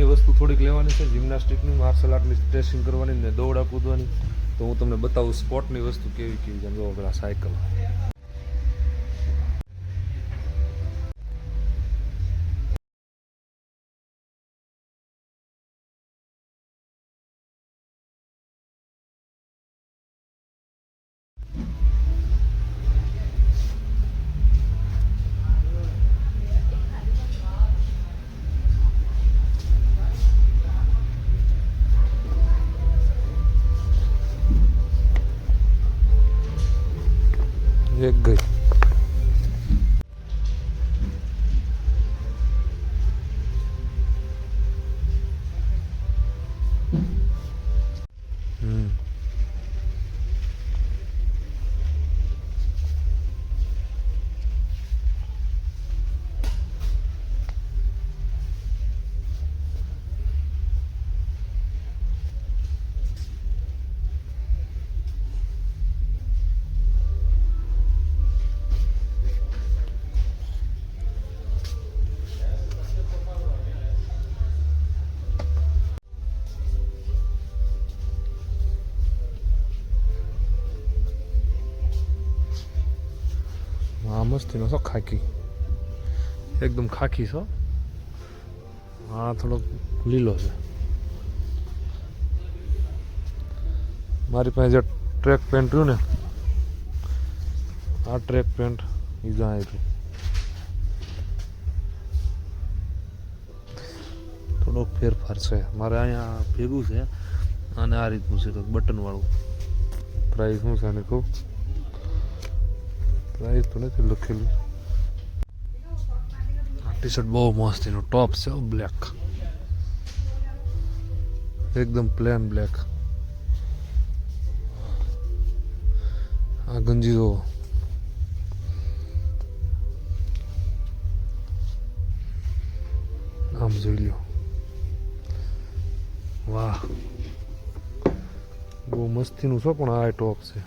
આપણે વસ્તુ થોડીક લેવાની છે જિમ્નાસ્ટિકની માર્શલ આર્ટની સ્ટ્રેચિંગ કરવાની ને દોડા કૂદવાની. તો હું તમને બતાવું સ્પોર્ટની વસ્તુ કેવી કેવી જેમ જો પેલા સાયકલ. એક ગઈ મસ્તીનો છો ખાકી એકદમ ખાખી છો આ થોડોક લીલો છે મારી પાસે જે ટ્રેક પેન્ટ રહ્યું ને આ ટ્રેક પેન્ટ એ જાય રહ્યું થોડોક ફેરફાર છે મારે અહીંયા ભેગું છે અને આ રીતનું છે બટનવાળું પ્રાઇસ શું છે અને કહું પ્રાઇસ તો નથી લખેલું. ટી શર્ટ બહુ મસ્ત, એનું ટોપ છે બ્લેક એકદમ પ્લેન બ્લેક આ ગંજી જો આમ જોઈ વાહ. બહુ મસ્તીનું છે પણ આ ટોપ છે.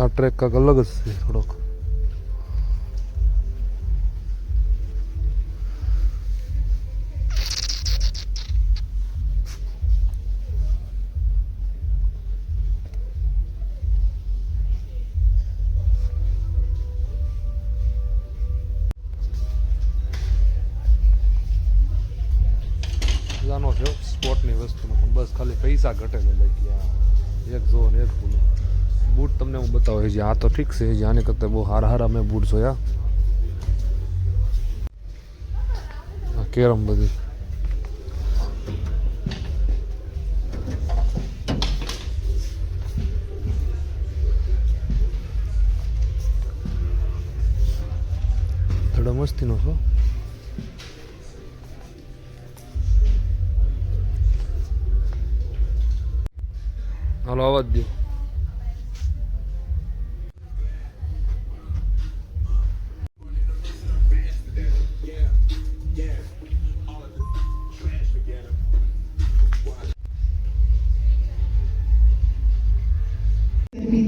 આ ટ્રેક કાંક અલગ જ છે થોડોક. હું આ તો ઠીક છે જ્યાં આને કરતાં બહુ હારા હારા મેં બૂટ જોયા. કેરમ બધી. થોડા મસ્તીનો છો? હાલો, અવાજ દો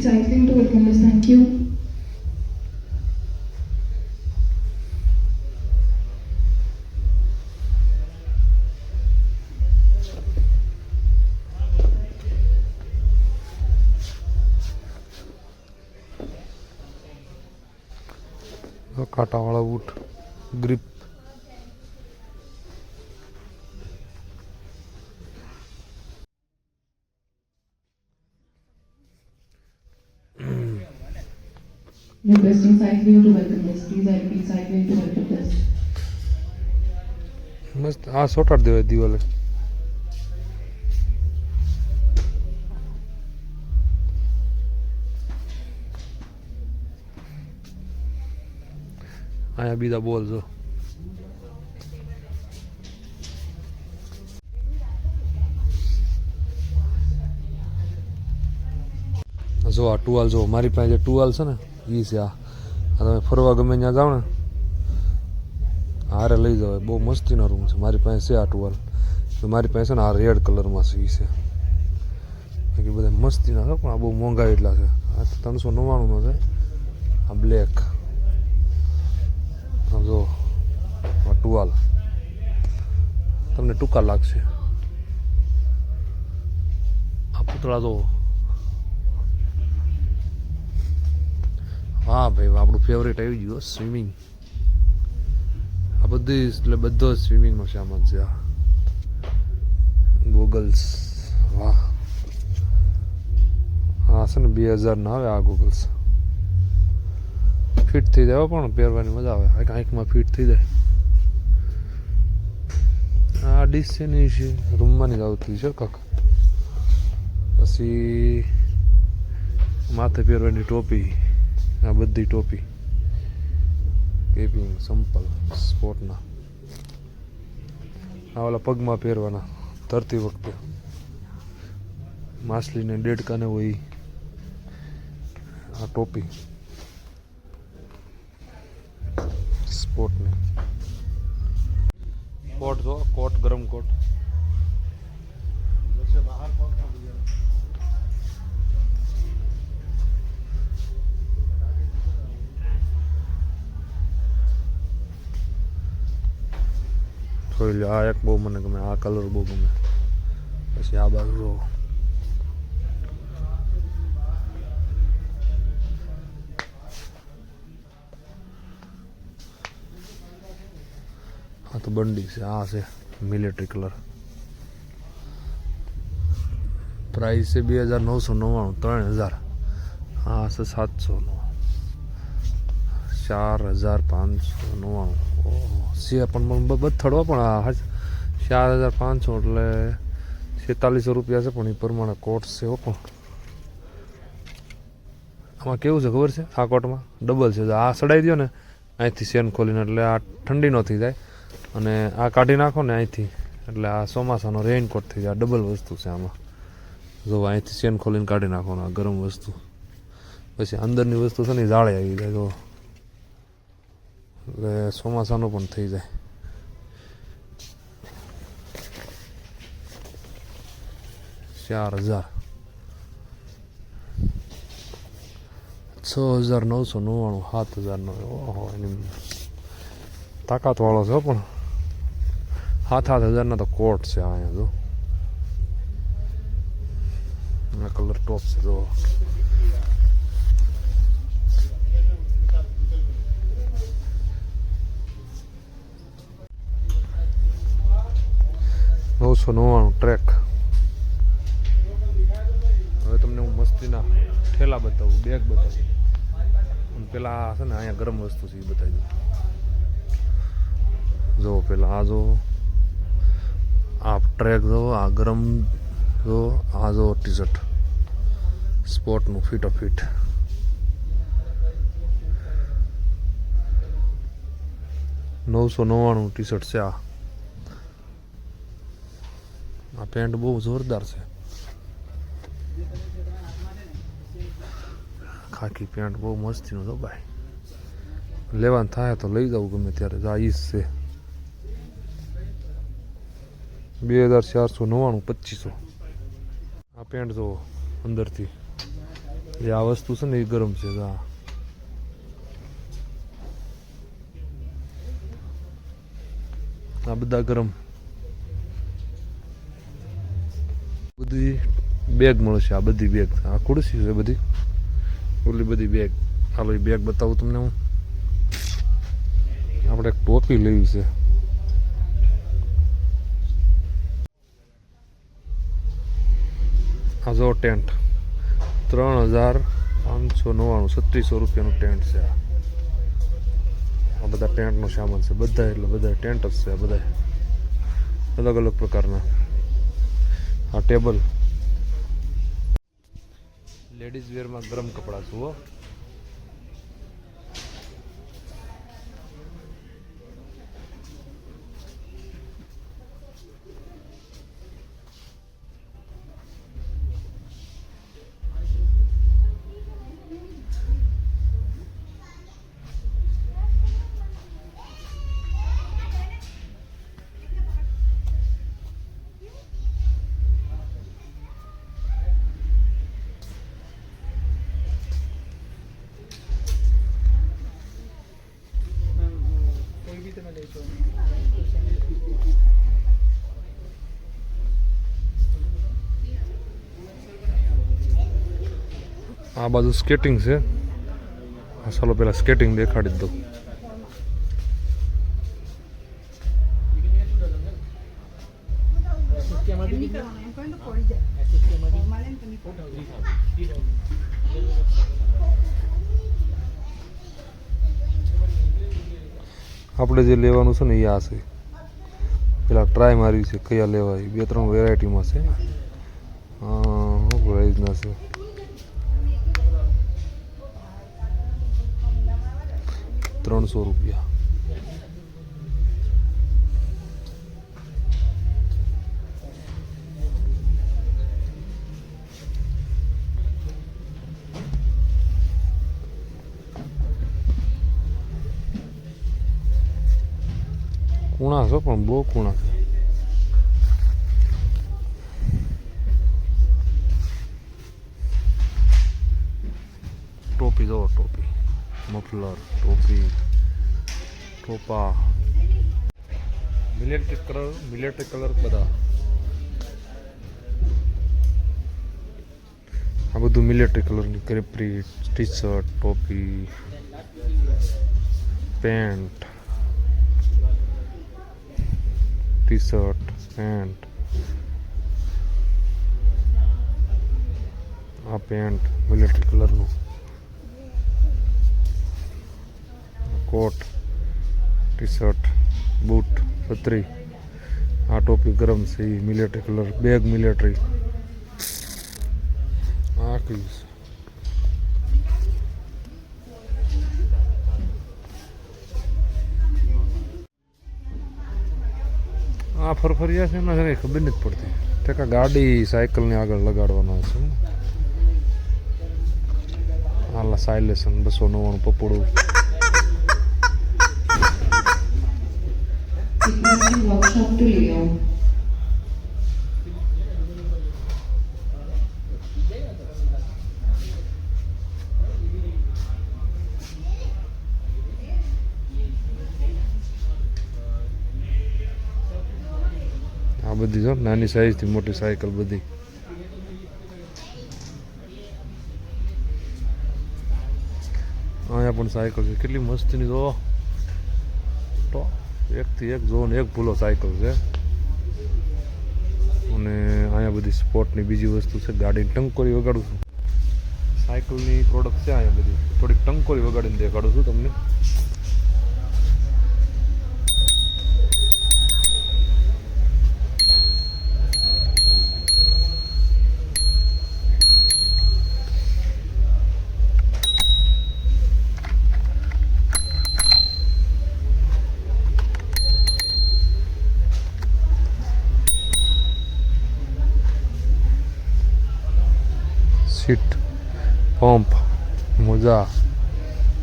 Exciting to witness. Thank you. Katavala wood grip મસ્ત આ સોટાડી દેવાય દિવાલે અહીંયા બીજા બોલ જો જો આ ટુવાલ જો મારી પાસે જે ટુવાલ છે ને એ છે આ તમે ફરવા ગમે ત્યાં જાઓ ને, હારે લઈ જવાય. બહુ મસ્તીનો રૂમ છે. મારી પાસે છે આ ટુવાલ મારી પાસે છે ને આ રેડ કલરમાં સી છે બાકી બધા મસ્તીના છે, પણ આ બહુ મોંઘા એટલા છે. આ ત્રણસો નવ્વાણુંનો છે. આ બ્લેક જો, આ ટુવાલ તમને ટૂંકા લાગશે. આ પૂતળા જો હા, ભાઈ, આપણું ફેવરેટ આવી ગયું સ્વિમિંગ આ બધી એટલે બધો સ્વિમિંગનો સામાન છે, આ. ગોગલ્સ વાહ. હા, છે ને, બે હજારના આવે આ ગોગલ્સ ફિટ થઈ જાય પણ પહેરવાની મજા આવે. આંખ આંખમાં ફિટ થઈ જાય. આ ડીશ છે ને છે રૂમમાં જ આવતી છે કાક. પછી, માથે પહેરવાની ટોપી. આ બધી ટોપી. કેપિંગ સંપલ, સ્પોર્ટના. આ ઓલા પગમાં પહેરવાના તરતી વખતે. માછલીને ડેડકાને હોય આ ટોપી. સ્પોર્ટની. કોટ જો, કોટ, ગરમ કોટ. જોઈ લો આ એક બહુ મને ગમે, આ કલર બહુ ગમે. પછી આ બાજુ જો આ તો બંડી છે, આ છે મિલિટરી કલર પ્રાઇસ છે બે હજાર નવસો નવ્વાણું, ત્રણ હજાર. આ છે સાતસો ચાર હજાર પાંચસો નવ્વાણું છે પણ બથડો પણ આ ચાર હજાર પાંચસો એટલે છેતાલીસો રૂપિયા છે પણ એ પ્રમાણે કોટ છે હો પણ. આમાં કેવું છે ખબર છે? આ કોટમાં ડબલ છે. આ સડાઈ દો ને, અહીંથી સેન ખોલીને, એટલે આ ઠંડી ન થઈ જાય. અને આ કાઢી નાખો ને અહીંથી, એટલે આ ચોમાસાનો રેઇનકોટ થઈ જાય. ડબલ વસ્તુ છે આમાં. જો અહીંથી સેન ખોલીને કાઢી નાખવાનું આ ગરમ વસ્તુ. પછી અંદરની વસ્તુ છે ને જાળે આવી જાય. જો એટલે ચોમાસાનું પણ થઈ જાય. ચાર હજાર. છ હજાર નવસો નવ્વાણું, સાત હજારનો ઓહો, એની તાકાતવાળો છે પણ. સાત સાત હજારના તો કોટ છે અહીંયા, જો. કલર ટોપ છે, જો. નવસો નવ્વાણું ટ્રેક. હવે તમને હું મસ્તીના ઠેલા બતાવું બેગ બતાવું. અને પેલા છે ને અહીંયા ગરમ વસ્તુ છે એ બતાવી દઉં. જો પેલા આ જો, આ ટ્રેક જો, આ ગરમ જો, આ જો ટી શર્ટ સ્પોર્ટનું ફિટ ફિટ નવસો નવ્વાણું ટી શર્ટ છે આ. આ પેન્ટ બહુ જોરદાર છે. ખાકી પેન્ટ બહુ મસ્તીનું તો ભાઈ. લેવાનું થાય તો લઈ જાઉં ગમે ત્યારે આ ઈસ છે. બે હજાર ચારસો નવ્વાણું, પચીસો. આ પેન્ટ જો અંદરથી, જે આ વસ્તુ છે ને એ ગરમ છે હા આ બધા ગરમ. બધી બેગ મળશે આ બધી બેગ આ ખુરશી છે બધી. ઓલી બધી બેગ હાલો, એ બેગ બતાવું તમને હું. આપણે એક ટોપી લેવી છે. આ જો ટેન્ટ. ત્રણ હજાર પાંચસો નવ્વાણું, છત્રીસો રૂપિયાનું ટેન્ટ છે આ. આ બધા ટેન્ટનો સામાન છે. બધા એટલે બધા ટેન્ટ જ છે આ બધા. અલગ અલગ પ્રકારના. આ ટેબલ લેડીઝ વેરમાં ગરમ કપડાં જુઓ. આ બાજુ સ્કેટિંગ છે. ચાલો પેલા સ્કેટિંગ દેખાડી દઉં આપણે જે લેવાનું છે ને એ આ છે. પેલા ટ્રાય મારી છે કયા લેવાય. બે ત્રણ વેરાયટીમાં છે. શું પ્રાઇઝના છે? ત્રણસો રૂપિયા. કુણા છો પણ બહુ કુણા છે. મફલર ટોપી ટોપા મિલિટરી કલર મિલિટરી કલર બધા. આ બધું મિલિટરી કલરની ક્રેપરી ટી શર્ટ ટોપી પેન્ટ ટી શર્ટ પેન્ટ આ પેન્ટ મિલિટરી કલરનું કોટ ટી શર્ટ બૂટ, છત્રી, આ ટોપી ગરમ છે મિલિટરી કલર બેગ મિલિટરી આ કયું આ ફરફરિયા છે એના કંઈ ખબર નથી પડતી. ટેકા ગાડી સાયકલની આગળ લગાડવાના છે. હાલા સાયલેશન બસો નવ્વાણું પપોડું Workshop to Leo. આ બધી જો, નાની સાઈઝથી મોટી સાયકલ બધી. અહીંયા પણ સાયકલ છે. કેટલી મસ્તીની, જો. તો. એકથી એક ઝોન એક ભૂલો સાયકલ છે. અને અહીંયા બધી સ્પોર્ટની બીજી વસ્તુ છે, ગાડીની ટંકોરી વગાડું છું. સાયકલની પ્રોડક્ટ છે અહીંયા બધી. થોડીક ટંકોરી વગાડીને દેખાડું છું તમને. પંપ મોજા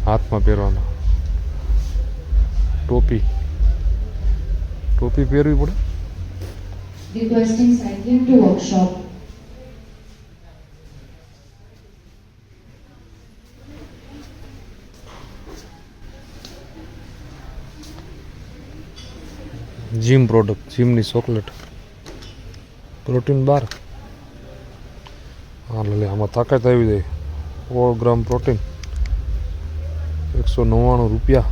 હાથમાં પહેરવાના ટોપી ટોપી પહેરવી પડે. જીમ પ્રોડક્ટ જીમની ચોકલેટ પ્રોટીન બાર હા લે, આમાં તાકાત આવી જાય. સો ગ્રામ પ્રોટીન, એકસો નવ્વાણું રૂપિયા.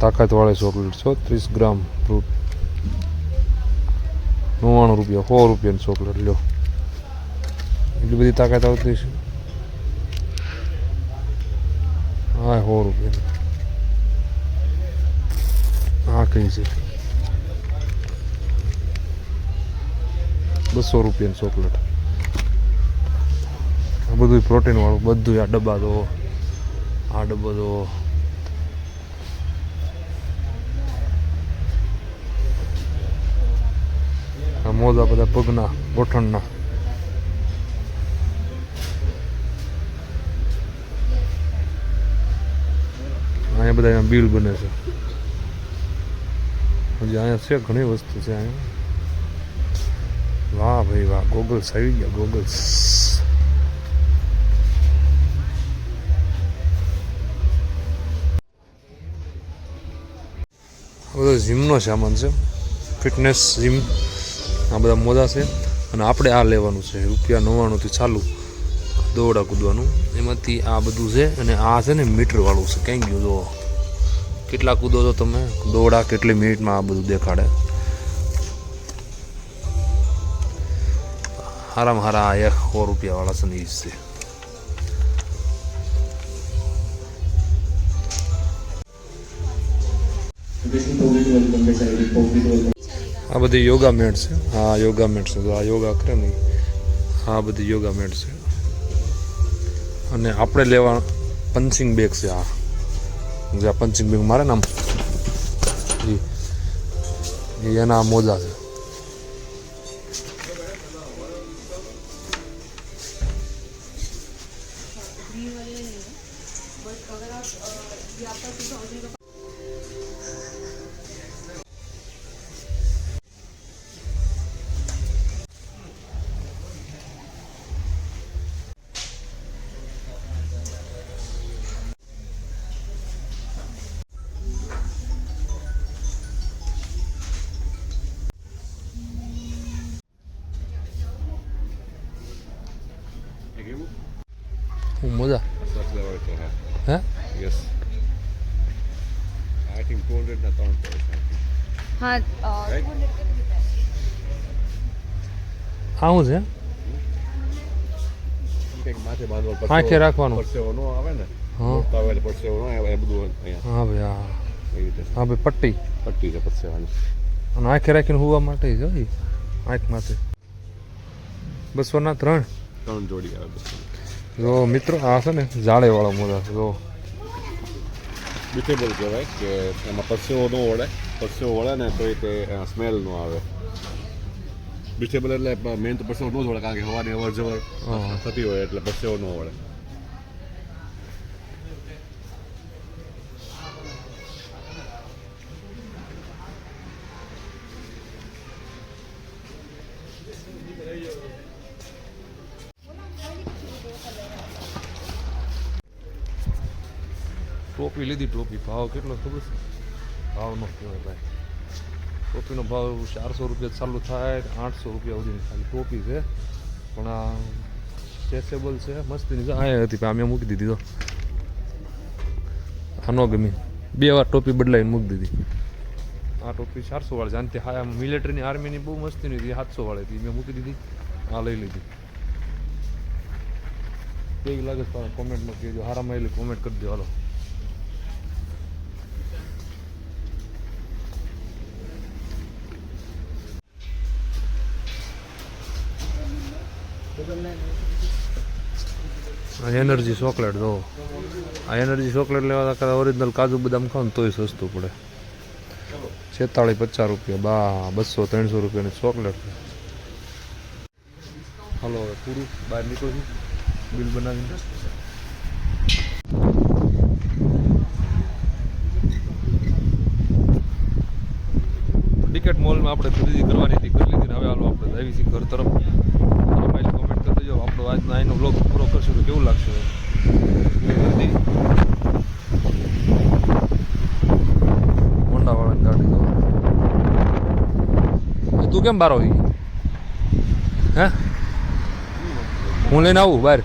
તાકાતવાળી ચોકલેટ છો ત્રીસ ગ્રામ ફ્રૂટ નવ્વાણું રૂપિયા, સો રૂપિયાની ચોકલેટ, લ્યો. એટલી બધી તાકાત આવતી છે હા, સો રૂપિયા હા કઈ છે? બસો રૂપિયાની ચોકલેટ. બધું પ્રોટીનવાળું બધું આ ડબ્બા દો આ ડબ્બો દો આ મોજા બધા પગના, ગોઠણના. અહીંયા બધા અહીંયા બિલ બને છે. હજી અહીંયા છે ઘણી વસ્તુ છે અહીંયા. વાહ ભાઈ વાહ ગોગલ્સ આવી ગયા ગોગલ્સ બધો જીમનો સામાન છે ફિટનેસ જીમ આ બધા મોજા છે. અને આપણે આ લેવાનું છે, રૂપિયા નવ્વાણુંથી ચાલુ દોડા કૂદવાનું. એમાંથી આ બધું છે અને આ છે ને મીટરવાળું છે. કંઈ ગયું જુઓ. કેટલા કૂદો છો તમે? દોડા કેટલી મિનિટમાં આ બધું દેખાડે? હારામાં હારા એક સો રૂપિયાવાળા છે ને એ છે. આ બધી યોગા મેટ છે. હા, યોગા મેટ છે. તો આ યોગા કરે ને. આ બધી યોગા મેટ છે. અને આપણે લેવા પંચિંગ બેગ છે આ. જે આ પંચિંગ બેગ. મારે ને આમ એના મોજા છે. હું મોજા. હે Yes. I think 200 na town price. હા અ, Right? આ શું છે કંઈક માથે બાંધવો આંખે રાખવાનું. પરસેવો નો આવે ને હા મોટા આવે પરસેવો નો આવે બધું અહીંયા હા ભાઈ હા હા ભાઈ પટ્ટી પટ્ટી છે પરસેવાની અને આંખે રાખીને હોવા માટે જ આંખ માથે બસોના ત્રણ ત્રણ જોડી આવે બસ જો મિત્રો આ છે ને જાળેવાળા મોજા જો. બ્યુટેબલ કહેવાય કે એમાં પરસેવો ન વળે પરસેવો વળે ને તો તે સ્મેલ ન આવે. બ્યુટેબલ એટલે મેન તો પરસેવો ન જ વળે કારણ કે હવાની અવર જવર થતી હોય એટલે પરસેવો ન વળે. ટોપી લીધી ટોપી ભાવ કેટલો ખબર છે ભાવ નો કહેવાય ભાઈ ટોપીનો ભાવ ચારસો રૂપિયા ચાલુ થાય આઠસો રૂપિયા સુધીની ખાલી ટોપી છે પણ આ સ્ટ્રેચેબલ છે મસ્તીની આ હતી પણ મેં મૂકી દીધી તો આ ગમી બે વાર ટોપી બદલાઈને મૂકી દીધી આ ટોપી ચારસો વાળી જાણતી હા મિલિટરીની આર્મીની બહુ મસ્તીની હતી સાતસો વાળી હતી મેં મૂકી દીધી આ લઈ લીધી કેવી લાગે છે કોમેન્ટમાં કહેજો હારામાં એલી કોમેન્ટ કરી દો હાલો આ એનર્જી ચોકલેટ જો. આ એનર્જી ચોકલેટ લેવા કરતા ઓરિજિનલ કાજુ બદામ ખાવ તોય સસ્તું પડે. છેતાળીસ પચાસ રૂપિયા. બા, બસો, ત્રણસો રૂપિયાની ચોકલેટ હાલો, હવે પૂરું. બહાર નીકળું બિલ બનાવીને. ટિકટ મોલમાં આપણે ખરીદી કરવાની હતી. કરી લીધી હવે હાલો આપણે આવી છીએ ઘર તરફ. દેજો આપણો આજનો અહીંનો બ્લોગ પૂરો કરશું તો કેવું લાગશે? હોન્ડાવાળાની ગાડી તો. તું કેમ બાર આવી હે? હું લઈને આવું બહાર